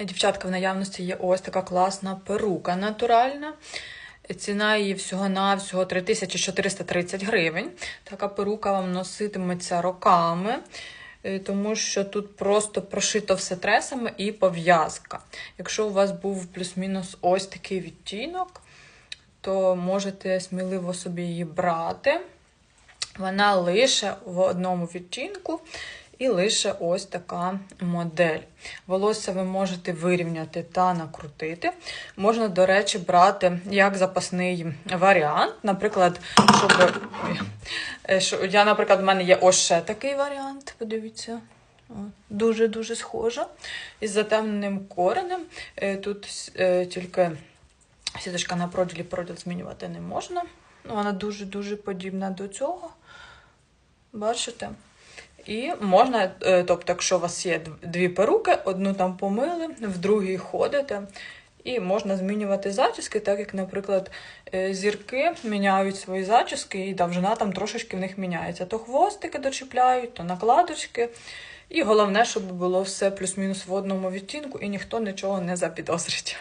Дівчатка, в наявності є ось така класна перука натуральна. Ціна її всього-навсього 3430 гривень. Така перука вам носитиметься роками, е, тому що тут просто прошито все тресами і пов'язка. Якщо у вас був плюс-мінус ось такий відтінок, то можете сміливо собі її брати. Вона лише в одному відтінку і лише ось така модель. Волосся ви можете вирівняти та накрутити. Можна, до речі, брати як запасний варіант. Наприклад, щоб. Е, Я, наприклад, в мене є ось ще такий варіант. Подивіться. Дуже-дуже схожа. Із затемненим коренем. Е, Тут е, тільки сіточка на проділі проділ змінювати не можна. Ну, вона дуже-дуже подібна до цього. Бачите? І можна, е, тобто, якщо у вас є дві перуки, одну там помили, в другій ходите. І можна змінювати зачіски, так як, наприклад, е, зірки міняють свої зачіски, і довжина там трошечки в них міняється. То хвостики дочіпляють, то накладочки. І головне, щоб було все плюс-мінус в одному відтінку, і ніхто нічого не запідозрить.